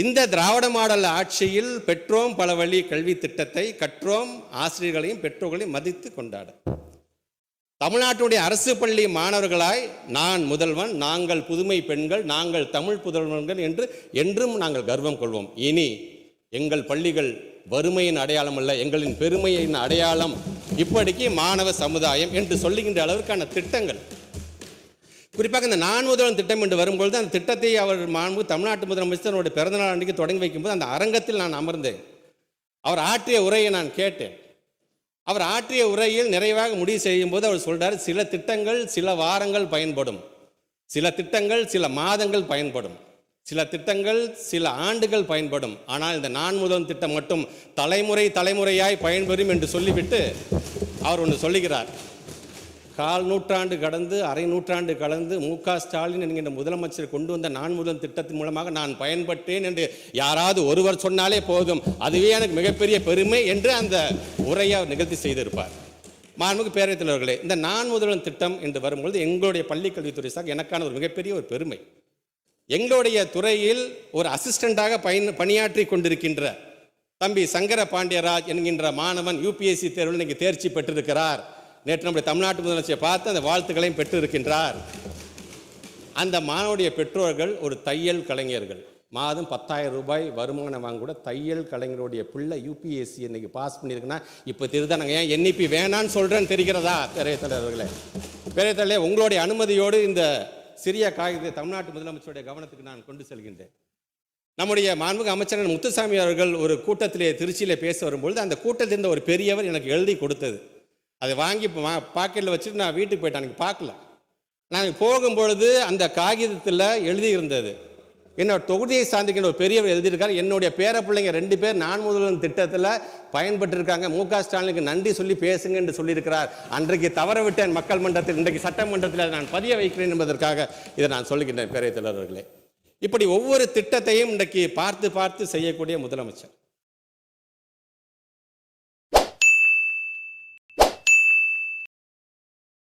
இந்த திராவிட மாடல் ஆட்சியில் பெற்றோம் பல வழி கல்வி திட்டத்தை கற்றோம் ஆசிரியர்களையும் பெற்றோர்களையும் மதித்து கொண்டாட. தமிழ்நாட்டுடைய அரசு பள்ளி மாணவர்களாய் நான் முதல்வன் நாங்கள் புதுமை பெண்கள் நாங்கள் தமிழ் புதல்வன்கள் என்று என்றும் நாங்கள் கர்வம் கொள்வோம். இனி எங்கள் பள்ளிகள் வறுமையின் அடையாளம் அல்ல எங்களின் பெருமையின் அடையாளம் இப்படிக்கு மாணவ சமுதாயம் என்று சொல்லுகின்ற அளவிற்கான திட்டங்கள். குறிப்பாக இந்த நான் முதல்வன் திட்டம் என்று வரும்பொழுது அந்த திட்டத்தை அவர் மாண்பு தமிழ்நாட்டு முதலமைச்சருடைய பிறந்தநாள் அன்றைக்கு தொடங்கி வைக்கும்போது அந்த அரங்கத்தில் நான் அமர்ந்தேன். அவர் ஆற்றிய உரையை நான் கேட்டேன். அவர் ஆற்றிய உரையில் நிறைவாக முடிவு செய்யும் போது அவர் சொல்றார் சில திட்டங்கள் சில வாரங்கள் பயன்படும். சில திட்டங்கள் சில மாதங்கள் பயன்படும். சில திட்டங்கள் சில ஆண்டுகள் பயன்படும். ஆனால் இந்த நான் முதல் திட்டம் மட்டும் தலைமுறை தலைமுறையாய் பயன்பெறும் என்று சொல்லிவிட்டு அவர் ஒன்று சொல்லுகிறார். கால் நூற்றாண்டு கடந்து அரை நூற்றாண்டு கலந்து மு க ஸ்டாலின் என்கின்ற முதலமைச்சர் கொண்டு வந்த நான் முதல் திட்டத்தின் மூலமாக நான் பயன்பட்டேன் என்று யாராவது ஒருவர் சொன்னாலே போதும். அதுவே எனக்கு மிகப்பெரிய பெருமை என்று அந்த உரையை நிகழ்த்தி செய்திருப்பார். மாண்புமிகு பேரவைத் தலைவர்களே இந்த நான் முதல்வன் திட்டம் என்று வரும்பொழுது எங்களுடைய பள்ளிக்கல்வித்துறை சார் எனக்கான ஒரு மிகப்பெரிய ஒரு பெருமை. எங்களுடைய துறையில் ஒரு அசிஸ்டண்டாக பயன் பணியாற்றி கொண்டிருக்கின்ற தம்பி சங்கர பாண்டியராஜ் என்கின்ற மாணவன் யூபிஎஸ்சி தேர்வில் இன்னைக்கு தேர்ச்சி பெற்றிருக்கிறார். நேற்று நம்முடைய தமிழ்நாட்டு முதலமைச்சரை பார்த்து அந்த வாழ்த்துக்களையும் பெற்றிருக்கின்றார். அந்த மாணவனுடைய பெற்றோர்கள் ஒரு தையல் கலைஞர்கள். மாதம் பத்தாயிரம் ரூபாய் வருமானம் வாங்க கூட தையல் கலைஞருடைய பிள்ளை யூபிஎஸ்சி இன்னைக்கு பாஸ் பண்ணியிருக்குன்னா இப்போ திருதானங்க ஏன் என்இபி வேணான்னு சொல்கிறேன்னு தெரிகிறதா? பெரிய தலைவர்களே. பெரிய தலைவர் உங்களுடைய அனுமதியோடு இந்த சிறிய காகிதத்தை தமிழ்நாட்டு முதலமைச்சருடைய கவனத்துக்கு நான் கொண்டு செல்கின்றேன். நம்முடைய மாண்புமிகு அமைச்சர் முத்துசாமி அவர்கள் ஒரு கூட்டத்திலே திருச்சியில் பேச வரும்பொழுது அந்த கூட்டத்தில் இருந்த ஒரு பெரியவர் எனக்கு எழுதி கொடுத்தது. அதை வாங்கி பாக்கெட்டில் வச்சுட்டு நான் வீட்டுக்கு போயிட்டேன். எனக்கு பார்க்கல. நான் போகும்பொழுது அந்த காகிதத்தில் எழுதியிருந்தது. என்னோட தொகுதியை சார்ந்திக்கின்ற ஒரு பெரியவர் எழுதியிருக்காரு. என்னுடைய பேர பிள்ளைங்க ரெண்டு பேர் நான் முதல்வன் திட்டத்தில் பயன்பட்டிருக்காங்க மு க ஸ்டாலினுக்கு நன்றி சொல்லி பேசுங்க என்று சொல்லியிருக்கிறார். அன்றைக்கு தவற விட்டேன் மக்கள் மன்றத்தில். இன்றைக்கு சட்டமன்றத்தில் நான் பதிய வைக்கிறேன் என்பதற்காக இதை நான் சொல்லுகின்றேன் பேரவைத் தலைவர்களே. இப்படி ஒவ்வொரு திட்டத்தையும் இன்றைக்கு பார்த்து பார்த்து செய்யக்கூடிய முதலமைச்சர்.